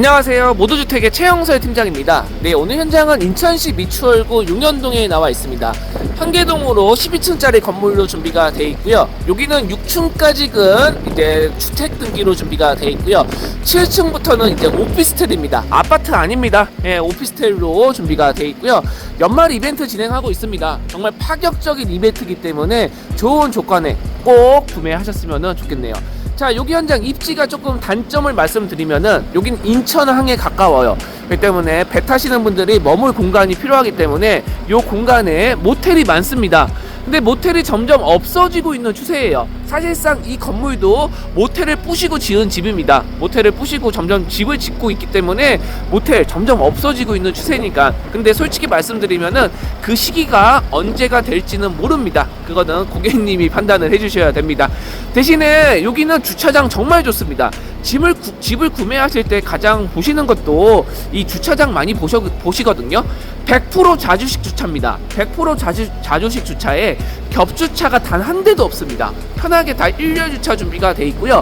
안녕하세요. 모두주택의 최영설 팀장입니다. 네, 오늘 현장은 인천시 미추홀구 용현동에 나와 있습니다. 한계동으로 12층짜리 건물로 준비가 돼 있고요. 여기는 6층까지는 이제 주택 등기로 준비가 돼 있고요. 7층부터는 이제 오피스텔입니다. 아파트 아닙니다. 예, 오피스텔로 준비가 돼 있고요. 연말 이벤트 진행하고 있습니다. 정말 파격적인 이벤트이기 때문에 좋은 조건에 꼭 구매하셨으면 좋겠네요. 자, 여기 현장 입지가 조금 단점을 말씀드리면은 여긴 인천항에 가까워요. 그렇기 때문에 배 타시는 분들이 머물 공간이 필요하기 때문에 이 공간에 모텔이 많습니다. 근데 모텔이 점점 없어지고 있는 추세예요. 사실상 이 건물도 모텔을 부시고 지은 집입니다. 모텔을 부시고 점점 집을 짓고 있기 때문에 모텔 점점 없어지고 있는 추세니까. 근데 솔직히 말씀드리면은 그 시기가 언제가 될지는 모릅니다. 그거는 고객님이 판단을 해주셔야 됩니다. 대신에 여기는 주차장 정말 좋습니다. 집을 구, 집을 구매하실 때 가장 보시는 것도 이 주차장 많이 보셔, 보시거든요. 100% 자주식 주차입니다. 100% 자주, 자주식 주차에 겹주차가 단 한 대도 없습니다. 편 하게 다 일렬 주차 준비가 돼 있고요.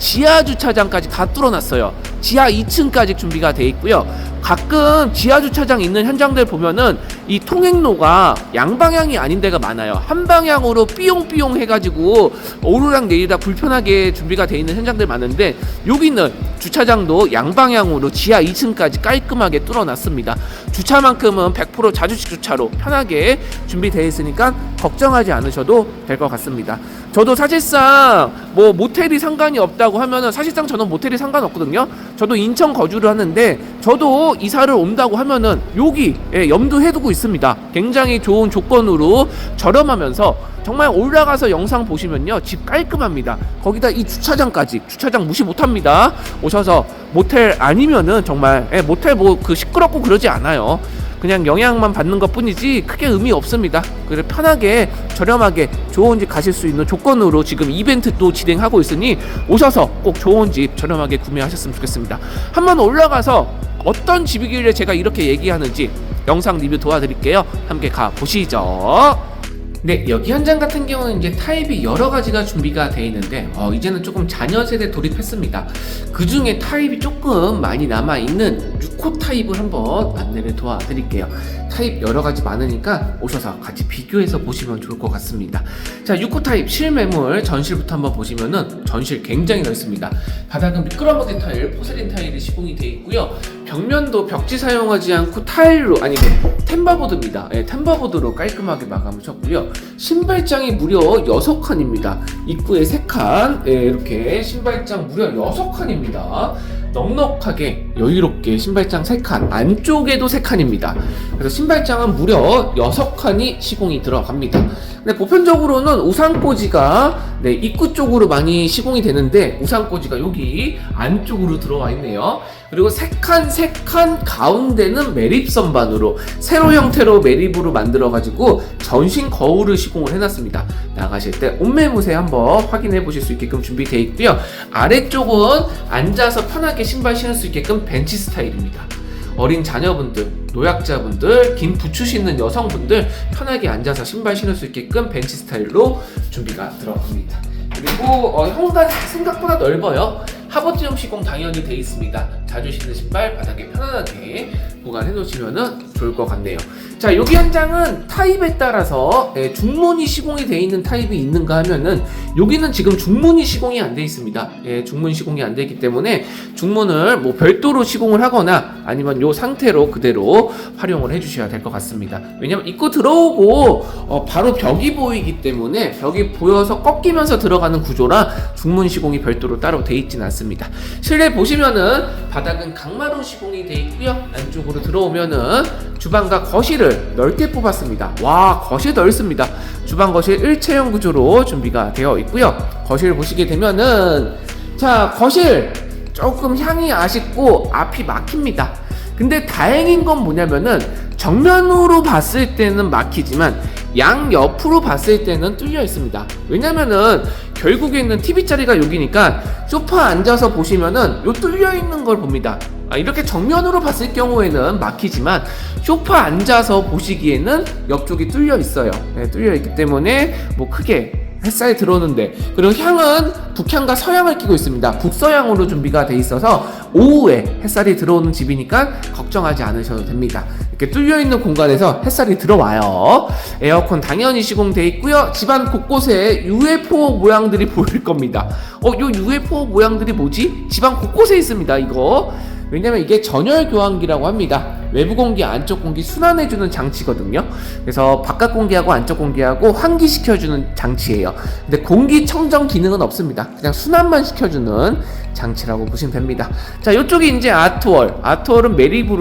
지하 주차장까지 다 뚫어놨어요. 지하 2층까지 준비가 돼 있고요. 가끔 지하 주차장 있는 현장들 보면은 이 통행로가 양방향이 아닌 데가 많아요. 한 방향으로 삐용삐용 해가지고 오르락 내리락 불편하게 준비가 돼 있는 현장들 많은데 여기는 주차장도 양방향으로 지하 2층까지 깔끔하게 뚫어놨습니다. 주차만큼은 100% 자주식 주차로 편하게 준비되어 있으니까 걱정하지 않으셔도 될 것 같습니다. 저도 사실상 뭐 모텔이 상관이 없다고 하면은 사실상 저는 모텔이 상관없거든요. 저도 인천 거주를 하는데 저도 이사를 온다고 하면은 여기 예, 염두해 두고 있습니다. 굉장히 좋은 조건으로 저렴하면서 정말 올라가서 영상 보시면요 집 깔끔합니다. 거기다 이 주차장까지 주차장 무시 못 합니다. 오셔서 모텔 아니면은 정말 예, 모텔 뭐 그 시끄럽고 그러지 않아요. 그냥 영향만 받는 것 뿐이지 크게 의미 없습니다. 그래서 편하게 저렴하게 좋은 집 가실 수 있는 조건으로 지금 이벤트도 진행하고 있으니 오셔서 꼭 좋은 집 저렴하게 구매하셨으면 좋겠습니다. 한번 올라가서 어떤 집이길래 제가 이렇게 얘기하는지 영상 리뷰 도와드릴게요. 함께 가 보시죠. 네, 여기 현장 같은 경우는 이제 타입이 여러 가지가 준비가 되어 있는데 어, 이제는 조금 자녀 세대 돌입했습니다. 그 중에 타입이 조금 많이 남아 있는 6호 타입을 한번 안내를 도와드릴게요. 타입 여러 가지 많으니까 오셔서 같이 비교해서 보시면 좋을 것 같습니다. 자, 6호 타입 실매물 전실부터 한번 보시면은 전실 굉장히 넓습니다. 바닥은 미끄러워진 타일, 포세린 타일이 시공이 되어 있고요. 벽면도 벽지 사용하지 않고 타일로 아니 그 템바보드입니다. 예, 템바보드로 깔끔하게 마감을 쳤고요. 신발장이 무려 6칸입니다. 입구에 3칸, 예, 이렇게 신발장 무려 6칸입니다. 넉넉하게 여유롭게 신발장 3칸, 안쪽에도 3칸입니다. 그래서 신발장은 무려 6칸이 시공이 들어갑니다. 근데 보편적으로는 우산꽂이가 네, 입구 쪽으로 많이 시공이 되는데 우산꽂이가 여기 안쪽으로 들어와 있네요. 그리고 세 칸 세 칸 가운데는 매립 선반으로 세로 형태로 매립으로 만들어 가지고 전신 거울을 시공을 해놨습니다. 나가실 때 옷매무새 한번 확인해 보실 수 있게끔 준비되어 있고요. 아래쪽은 앉아서 편하게 신발 신을 수 있게끔 벤치 스타일입니다. 어린 자녀분들, 노약자분들, 긴 부추 신는 여성분들 편하게 앉아서 신발 신을 수 있게끔 벤치 스타일로 준비가 들어갑니다. 그리고 어, 현관 생각보다 넓어요. 하버티움 시공 당연히 돼 있습니다. 자주 신는 신발 바닥에 편안하게 보관해 놓으시면 좋을 것 같네요. 자, 여기 현장은 타입에 따라서 예, 중문이 시공이 돼 있는 타입이 있는가 하면은 여기는 지금 중문이 시공이 안돼 있습니다. 예, 중문 시공이 안돼 있기 때문에 중문을 뭐 별도로 시공을 하거나 아니면 요 상태로 그대로 활용을 해 주셔야 될 것 같습니다. 왜냐면 입구 들어오고 어, 바로 벽이 보이기 때문에 벽이 보여서 꺾이면서 들어가는 구조라 중문 시공이 별도로 따로 돼 있지는 않습니다. 실내 보시면은 바닥은 강마루 시공이 돼 있고요. 안쪽으로 들어오면은 주방과 거실을 넓게 뽑았습니다. 와 거실 넓습니다. 주방 거실 일체형 구조로 준비가 되어 있고요. 거실 보시게 되면은 자 거실 조금 향이 아쉽고 앞이 막힙니다. 근데 다행인 건 뭐냐면은 정면으로 봤을 때는 막히지만 양 옆으로 봤을 때는 뚫려 있습니다. 왜냐면은 결국에는 TV 자리가 여기니까 소파 앉아서 보시면은 요 뚫려 있는 걸 봅니다. 아, 이렇게 정면으로 봤을 경우에는 막히지만 소파 앉아서 보시기에는 옆쪽이 뚫려 있어요. 네, 뚫려 있기 때문에 뭐 크게 햇살이 들어오는데 그리고 향은 북향과 서향을 끼고 있습니다. 북서향으로 준비가 돼 있어서 오후에 햇살이 들어오는 집이니까 걱정하지 않으셔도 됩니다. 이렇게 뚫려 있는 공간에서 햇살이 들어와요. 에어컨 당연히 시공돼 있고요. 집안 곳곳에 UFO 모양들이 보일 겁니다. 어, 요 UFO 모양들이 뭐지? 집안 곳곳에 있습니다. 이거. 왜냐면 이게 전열 교환기라고 합니다. 외부 공기, 안쪽 공기 순환해주는 장치거든요. 그래서 바깥 공기하고 안쪽 공기하고 환기시켜주는 장치예요. 근데 공기 청정 기능은 없습니다. 그냥 순환만 시켜주는 장치라고 보시면 됩니다. 자, 이쪽이 이제 아트월. 아트월은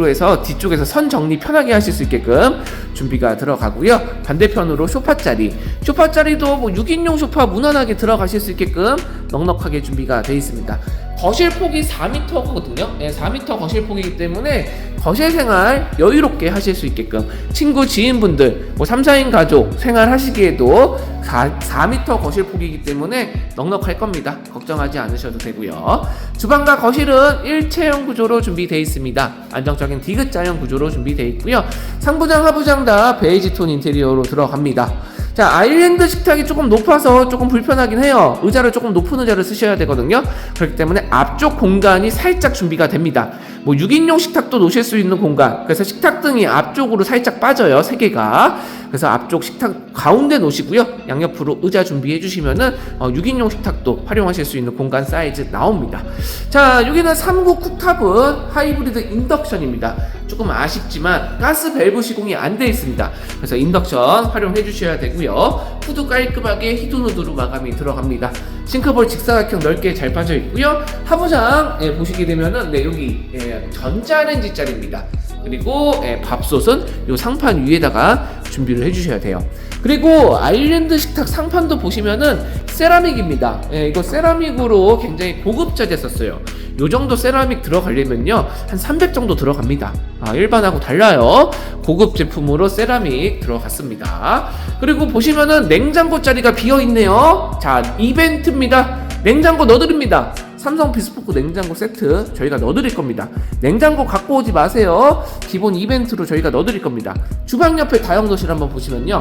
해서 뒤쪽에서 선 정리 편하게 하실 수 있게끔 준비가 들어가고요. 반대편으로 소파 자리. 소파 자리도 뭐 6인용 소파 무난하게 들어가실 수 있게끔 넉넉하게 준비가 되어 있습니다. 거실 폭이 4m거든요. 네, 4m 거실 폭이기 때문에 거실 생활 여유롭게 하실 수 있게끔 친구 지인분들 뭐 3, 4인 가족 생활하시기에도 4, 4m 거실 폭이기 때문에 넉넉할 겁니다. 걱정하지 않으셔도 되고요. 주방과 거실은 일체형 구조로 준비되어 있습니다. 안정적인 디귿자형 구조로 준비되어 있고요. 상부장, 하부장 다 베이지 톤 인테리어로 들어갑니다. 자, 아일랜드 식탁이 조금 높아서 조금 불편하긴 해요. 의자를 조금 높은 의자를 쓰셔야 되거든요. 그렇기 때문에 앞쪽 공간이 살짝 준비가 됩니다. 뭐 6인용 식탁도 놓으실 수 있는 공간. 그래서 식탁 등이 앞쪽으로 살짝 빠져요. 세 개가. 그래서 앞쪽 식탁 가운데 놓으시고요. 양옆으로 의자 준비해 주시면은 어, 6인용 식탁도 활용하실 수 있는 공간 사이즈 나옵니다. 자, 여기는 3구 쿡탑은 하이브리드 인덕션입니다. 조금 아쉽지만 가스 밸브 시공이 안 돼 있습니다. 그래서 인덕션 활용해 주셔야 되고요. 후드 깔끔하게 히든후드로 마감이 들어갑니다. 싱크볼 직사각형 넓게 잘 빠져 있고요. 하부장 예, 보시게 되면은 네 여기 예, 전자레인지 짜리입니다. 그리고 예, 밥솥은 요 상판 위에다가 준비를 해주셔야 돼요. 그리고 아일랜드 식탁 상판도 보시면은 세라믹입니다. 예, 이거 세라믹으로 굉장히 고급자재 썼어요. 요 정도 세라믹 들어가려면요 한 300 정도 들어갑니다. 아, 일반하고 달라요. 고급 제품으로 세라믹 들어갔습니다. 그리고 보시면은 냉장고 자리가 비어 있네요. 자 이벤트입니다. 냉장고 넣어드립니다. 삼성 비스포크 냉장고 세트 저희가 넣어드릴 겁니다. 냉장고 갖고 오지 마세요. 기본 이벤트로 저희가 넣어드릴 겁니다. 주방 옆에 다용 도실 한번 보시면요.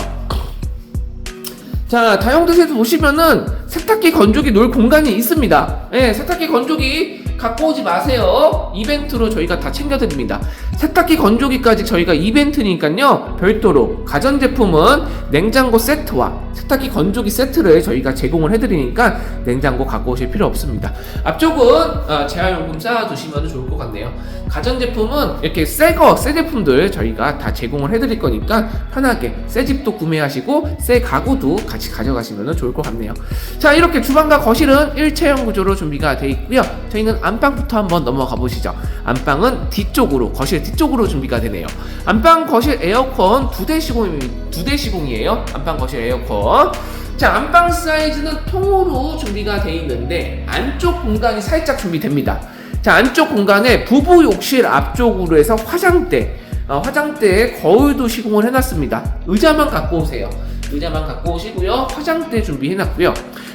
자, 다용도실에서 보시면은 세탁기 건조기 놓을 공간이 있습니다. 예, 세탁기 건조기 갖고 오지 마세요. 이벤트로 저희가 다 챙겨드립니다. 세탁기 건조기까지 저희가 이벤트니까요. 별도로 가전제품은 냉장고 세트와 세탁기 건조기 세트를 저희가 제공을 해드리니까 냉장고 갖고 오실 필요 없습니다. 앞쪽은 어, 재활용품 쌓아두시면 좋을 것 같네요. 가전제품은 이렇게 새거, 새 제품들 저희가 다 제공을 해드릴 거니까 편하게 새 집도 구매하시고 새 가구도 같이 가져가시면 좋을 것 같네요. 자, 이렇게 주방과 거실은 일체형 구조로 준비가 되어 있고요. 저희는 안방부터 한번 넘어가 보시죠. 안방은 뒤쪽으로, 거실 뒤쪽으로 준비가 되네요. 안방 거실 에어컨 두 대 시공이 두대 시공이에요. 안방 거실 에어컨. 자, 안방 사이즈는 통으로 준비가 되어 있는데 안쪽 공간이 살짝 준비됩니다. 자, 안쪽 공간에 부부 욕실 앞쪽으로 해서 화장대, 어, 화장대에 거울도 시공을 해놨습니다. 의자만 갖고 오세요. 의자만 갖고 오시고요. 화장대 준비해놨고요.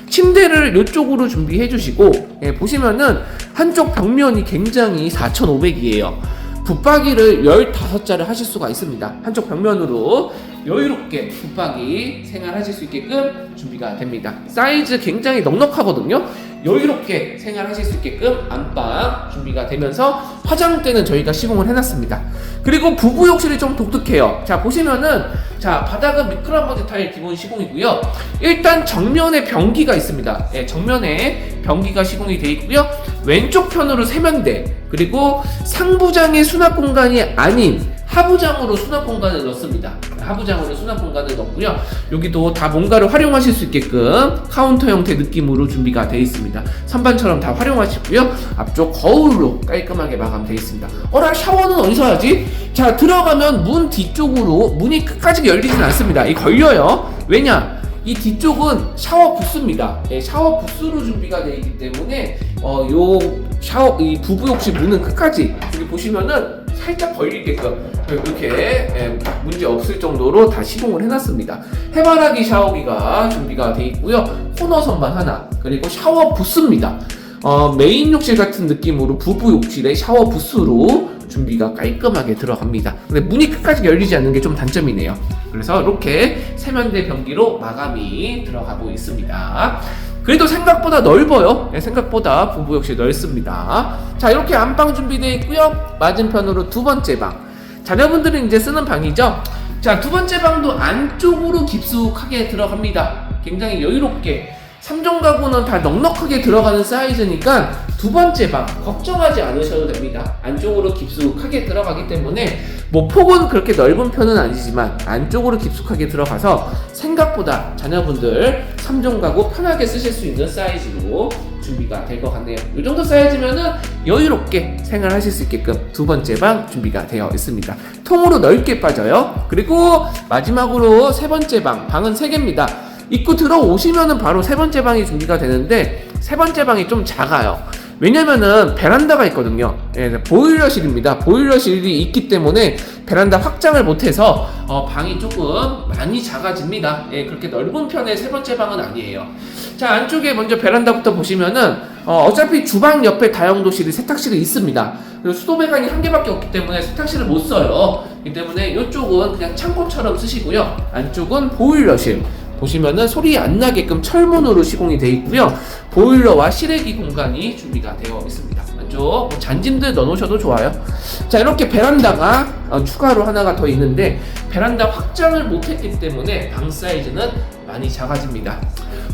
침대를 이쪽으로 준비해 주시고 예, 보시면은 한쪽 벽면이 굉장히 4,500이에요. 붙박이를 15자를 하실 수가 있습니다. 한쪽 벽면으로 여유롭게 붙박이 생활하실 수 있게끔 준비가 됩니다. 사이즈 굉장히 넉넉하거든요. 여유롭게 생활하실 수 있게끔 안방 준비가 되면서 화장대는 저희가 시공을 해놨습니다. 그리고 부부 욕실이 좀 독특해요. 자 보시면은 자 바닥은 미끄럼버드 타일 기본 시공이고요. 일단 정면에 변기가 있습니다. 예, 정면에 변기가 시공이 되어 있고요. 왼쪽 편으로 세면대 그리고 상부장의 수납 공간이 아닌 하부장으로 수납 공간을 넣습니다. 하부장으로 수납 공간을 넣고요. 여기도 다 뭔가를 활용하실 수 있게끔 카운터 형태 느낌으로 준비가 되어 있습니다. 선반처럼 다 활용하시고요. 앞쪽 거울로 깔끔하게 마감되어 있습니다. 어라 샤워는 어디서 하지? 자 들어가면 문 뒤쪽으로 문이 끝까지 열리진 않습니다. 이 걸려요. 왜냐? 이 뒤쪽은 샤워 부스입니다. 예, 샤워 부스로 준비가 되어 있기 때문에 어, 요 샤워 이 부부 욕실 문은 끝까지 여기 보시면은 살짝 벌리게끔 이렇게 예, 문제 없을 정도로 다 시공을 해놨습니다. 해바라기 샤워기가 준비가 되어 있고요. 코너 선반 하나 그리고 샤워 부스입니다. 어, 메인 욕실 같은 느낌으로 부부 욕실에 샤워 부스로 준비가 깔끔하게 들어갑니다. 근데 문이 끝까지 열리지 않는 게 좀 단점이네요. 그래서 이렇게 세면대 변기로 마감이 들어가고 있습니다. 그래도 생각보다 넓어요. 네, 생각보다 부부 욕실 넓습니다. 자, 이렇게 안방 준비되어 있고요. 맞은편으로 두 번째 방. 자녀분들이 이제 쓰는 방이죠. 자, 두 번째 방도 안쪽으로 깊숙하게 들어갑니다. 굉장히 여유롭게. 3종 가구는 다 넉넉하게 들어가는 사이즈니까 두 번째 방 걱정하지 않으셔도 됩니다. 안쪽으로 깊숙하게 들어가기 때문에 뭐 폭은 그렇게 넓은 편은 아니지만 안쪽으로 깊숙하게 들어가서 생각보다 자녀분들 3종 가구 편하게 쓰실 수 있는 사이즈로 준비가 될 것 같네요. 이 정도 사이즈면은 여유롭게 생활하실 수 있게끔 두 번째 방 준비가 되어 있습니다. 통으로 넓게 빠져요. 그리고 마지막으로 세 번째 방, 방은 세 개입니다. 입구 들어오시면은 바로 세 번째 방이 준비가 되는데 세 번째 방이 좀 작아요. 왜냐면은 베란다가 있거든요. 예, 보일러실입니다. 보일러실이 있기 때문에 베란다 확장을 못해서 어, 방이 조금 많이 작아집니다. 예, 그렇게 넓은 편의 세 번째 방은 아니에요. 자 안쪽에 먼저 베란다부터 보시면은 어, 어차피 주방 옆에 다용도실이 세탁실이 있습니다. 그리고 수도 배관이 한 개밖에 없기 때문에 세탁실을 못 써요. 이 때문에 이쪽은 그냥 창고처럼 쓰시고요. 안쪽은 보일러실. 보시면은 소리 안 나게끔 철문으로 시공이 되어 있고요. 보일러와 실외기 공간이 준비가 되어 있습니다. 안쪽 뭐 잔짐들 넣어놓으셔도 좋아요. 자 이렇게 베란다가 어, 추가로 하나가 더 있는데 베란다 확장을 못했기 때문에 방 사이즈는 많이 작아집니다.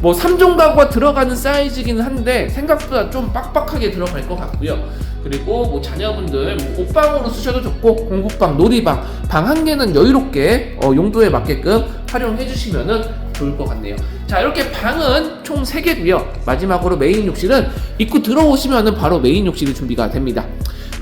뭐 3종 가구가 들어가는 사이즈기는 한데 생각보다 좀 빡빡하게 들어갈 것 같고요. 그리고 뭐 자녀분들 뭐 옷방으로 쓰셔도 좋고 공부방, 놀이방 방 한 개는 여유롭게 어, 용도에 맞게끔 활용해 주시면은 좋을 것 같네요. 자 이렇게 방은 총 3개고요. 마지막으로 메인 욕실은 입구 들어오시면은 바로 메인 욕실이 준비가 됩니다.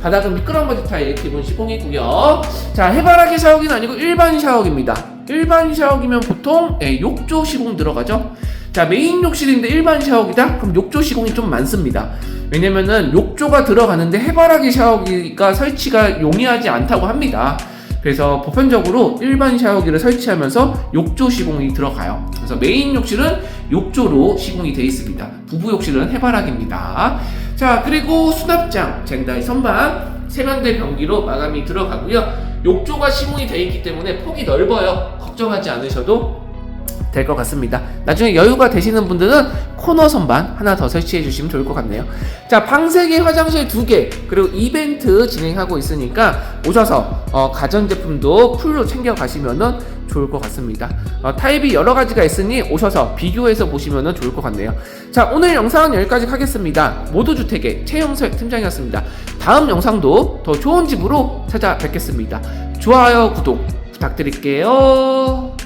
바닥은 미끄럼 바지 타일 기본 시공이고요. 자 해바라기 샤워기는 아니고 일반 샤워기입니다. 일반 샤워기면 보통 예, 욕조 시공 들어가죠. 자 메인 욕실인데 일반 샤워기다? 그럼 욕조 시공이 좀 많습니다. 왜냐면은 욕조가 들어가는데 해바라기 샤워기가 설치가 용이하지 않다고 합니다. 그래서 보편적으로 일반 샤워기를 설치하면서 욕조 시공이 들어가요. 그래서 메인 욕실은 욕조로 시공이 되어 있습니다. 부부 욕실은 해바라기입니다. 자 그리고 수납장, 젠다이 선반, 세면대 변기로 마감이 들어가고요. 욕조가 시공이 되어 있기 때문에 폭이 넓어요. 걱정하지 않으셔도 될 것 같습니다. 나중에 여유가 되시는 분들은 코너 선반 하나 더 설치해 주시면 좋을 것 같네요. 자, 방 3개, 화장실 2개, 그리고 이벤트 진행하고 있으니까 오셔서 어, 가전제품도 풀로 챙겨 가시면은 좋을 것 같습니다. 어, 타입이 여러 가지가 있으니 오셔서 비교해서 보시면은 좋을 것 같네요. 자, 오늘 영상은 여기까지 하겠습니다. 모두 주택의 최영석 팀장이었습니다. 다음 영상도 더 좋은 집으로 찾아뵙겠습니다. 좋아요, 구독 부탁드릴게요.